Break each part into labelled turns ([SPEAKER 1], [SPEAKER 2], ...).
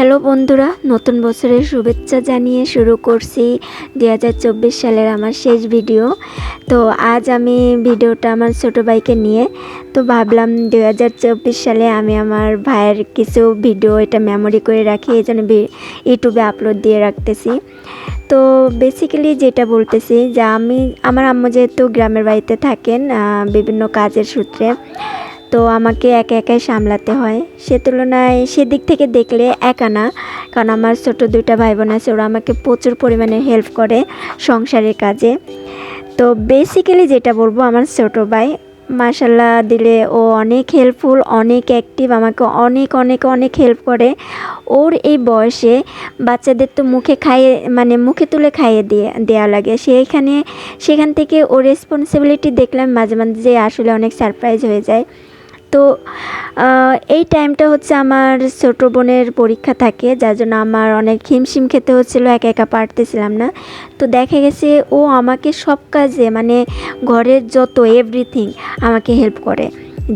[SPEAKER 1] Hello বন্ধুরা, নতুন বছরের শুভেচ্ছা জানিয়ে শুরু করছি দু হাজার চব্বিশ সালের আমার শেষ ভিডিও। তো আজ আমি ভিডিওটা আমার ছোটো ভাইকে নিয়ে, তো ভাবলাম দু হাজার চব্বিশ সালে আমি আমার ভাইয়ের কিছু ভিডিও এটা মেমোরি করে রাখি, এই জন্য ইউটিউবে আপলোড দিয়ে রাখতেছি। তো বেসিক্যালি যেটা বলতেছি যে আমি, আমার আম্মু যেহেতু গ্রামের বাড়িতে থাকেন বিভিন্ন কাজের সূত্রে তো আমাকে একা একাই সামলাতে হয়। সে তুলনায় সেদিক থেকে দেখলে একা না, কারণ আমার ছোট দুইটা ভাই বোন আছে, ওরা আমাকে প্রচুর পরিমাণে হেল্প করে সংসারের কাজে। তো বেসিক্যালি যেটা বলব, আমার ছোট ভাই মাসাল্লাহ দিলে ও অনেক হেল্পফুল অনেক অ্যাক্টিভ আমাকে অনেক অনেক অনেক হেল্প করে। ওর এই বয়সে বাচ্চাদের তো মুখে খাইয়ে মানে মুখে তুলে খাইয়ে দিয়ে দেওয়া লাগে। সেইখানে সেখান থেকে ওর রেসপন্সিবিলিটি দেখলাম মাঝে মাঝে যে আসলে অনেক সারপ্রাইজ হয়ে যায়। তো এই টাইমটা হচ্ছে আমার ছোটো বোনের পরীক্ষা থাকে, যার জন্য আমার অনেক হিমশিম খেতে হচ্ছিল, একা একা পারতেছিলাম না। তো দেখা গেছে ও আমাকে সব কাজে মানে ঘরের যত এভরিথিং আমাকে হেল্প করে,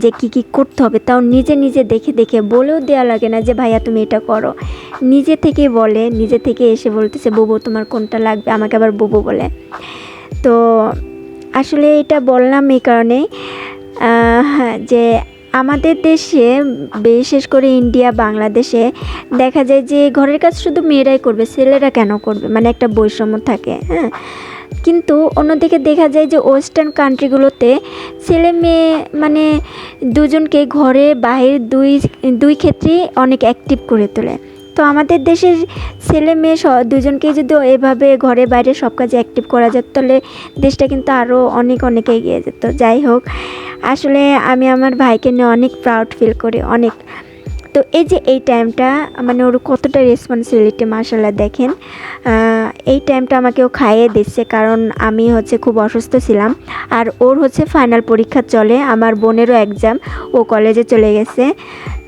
[SPEAKER 1] যে কি কি করতে হবে তাও নিজে নিজে দেখে দেখে বলেও দেওয়া লাগে না যে, ভাইয়া, তুমি এটা করো। নিজে থেকে বলে, নিজে থেকে এসে বলতেছে, বুবু, তোমার কোনটা লাগবে? আমাকে আবার বুবু বলে। তো আসলে এটা বললাম এই কারণে যে আমাদের দেশে, বিশেষ করে ইন্ডিয়া, বাংলাদেশে দেখা যায় যে ঘরের কাজ শুধু মেয়েরাই করবে, ছেলেরা কেন করবে? মানে একটা বৈষম্য থাকে হ্যাঁ? কিন্তু অন্যদিকে দেখা যায় যে ওয়েস্টার্ন কান্ট্রিগুলোতে ছেলে মেয়ে মানে দুজনকে ঘরে, বাহির দুই দুই ক্ষেত্রেই অনেক অ্যাক্টিভ করে তোলে। তো আমাদের দেশের ছেলে মেয়ে দুজনকেই যদি এভাবে ঘরে বাইরে সব কাজে অ্যাক্টিভ করা যেত, তাহলে দেশটা কিন্তু আরও অনেক অনেক এগিয়ে যেত। যাই হোক, আসলে আমি আমার ভাইকে নিয়ে অনেক প্রাউড ফিল করি, অনেক। তো এই যে এই টাইমটা মানে ওর কতটা রেসপন্সিবিলিটি মার্শাল্লাহ দেখেন এই টাইমটা আমাকে ও খাইয়ে দিচ্ছে, কারণ আমি হচ্ছে খুব অসুস্থ ছিলাম। আর ওর হচ্ছে ফাইনাল পরীক্ষা চলে, আমার বোনেরও এক্সাম ও কলেজে চলে গেছে।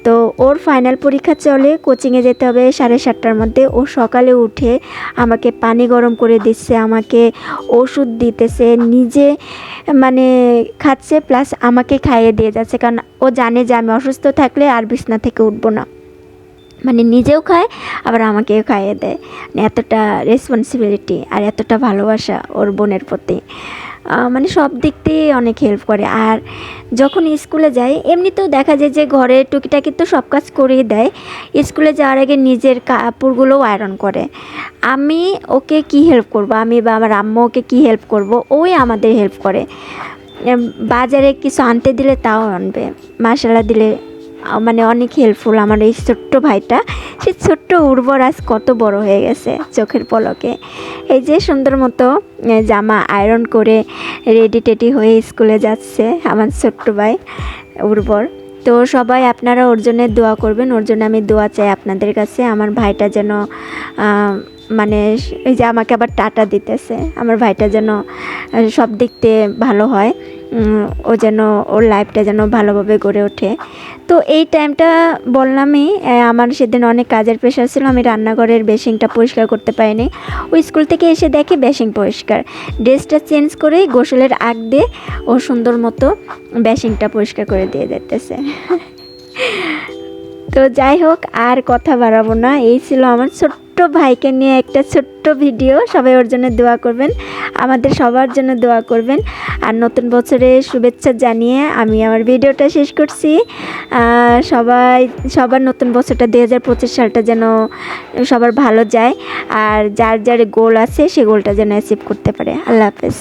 [SPEAKER 1] তো ওর ফাইনাল পরীক্ষা চলে কোচিংয়ে যেতে হবে সাড়ে সাতটার মধ্যে। ও সকালে উঠে আমাকে পানি গরম করে দিচ্ছে, আমাকে ওষুধ দিতেছে, নিজে মানে খাচ্ছে প্লাস আমাকে খাইয়ে দিয়ে যাচ্ছে। কারণ ও জানে যে আমি অসুস্থ থাকলে আর বিছনা থেকে উঠবো না। মানে নিজেও খায়, আবার আমাকেও খাইয়ে দেয়। মানে এতটা রেসপন্সিবিলিটি আর এতটা ভালোবাসা ওর বোনের প্রতি। মানে সব দিক দিয়ে অনেক হেল্প করে। আর যখন স্কুলে যায় এমনিতেও দেখা যায় যে ঘরে টুকিটাকি তো সব কাজ করেই দেয়। স্কুলে যাওয়ার আগে নিজের কাপড়গুলোও আয়রন করে। আমি ওকে কি হেল্প করব? আমি বা আমার আম্মু ওকে কী হেল্প করব? ওই আমাদের হেল্প করে। বাজারে কিছু আনতে দিলে তাও আনবে। মশলা দিলে মানে অনেক হেল্পফুল আমার এই ছোট্ট ভাইটা। সে ছোট্ট উর্বর আজ কত বড় হয়ে গেছে চোখের পলকে। এই যে সুন্দর মতো জামা আয়রন করে রেডি টেডি হয়ে স্কুলে যাচ্ছে আমার ছোট্ট ভাই উর্বর। তো সবাই আপনারা ওর জন্য দোয়া করবেন, ওর জন্য আমি দোয়া চাই আপনাদের কাছে। আমার ভাইটা যেন মানে এই যে আমাকে আবার টাটা দিতেছে। আমার ভাইটা যেন সব দিক দিয়ে ভালো হয়। ও যেন, ওর লাইফটা যেন ভালোভাবে গড়ে ওঠে। তো এই টাইমটা বললামই আমার সেদিন অনেক কাজের প্রেশার ছিল। আমি রান্নাঘরের বেসিংটা পরিষ্কার করতে পারিনি। ওই স্কুল থেকে এসে দেখি বেসিং পরিষ্কার। ড্রেসটা চেঞ্জ করে গোসলের আগ দিয়ে ও সুন্দর মতো বেসিংটা পরিষ্কার করে দিয়ে যেতেছে তো যাই হোক, আর কথা বাড়াবো না। এই ছিল আমার ছোট্ট ভাইকে নিয়ে একটা ছোট্ট ভিডিও। সবাই ওর জন্য দোয়া করবেন। আমাদের সবার জন্য দোয়া করবেন। আর নতুন বছরে শুভেচ্ছা জানিয়ে আমি আমার ভিডিওটা শেষ করছি। সবাই, সবার নতুন বছরটা দুই হাজার পঁচিশ সালটা যেন সবার ভালো যায়। আর যার যার গোল আছে, সে গোলটা যেন অ্যাচিভ করতে পারে। আল্লাহ হাফেজ।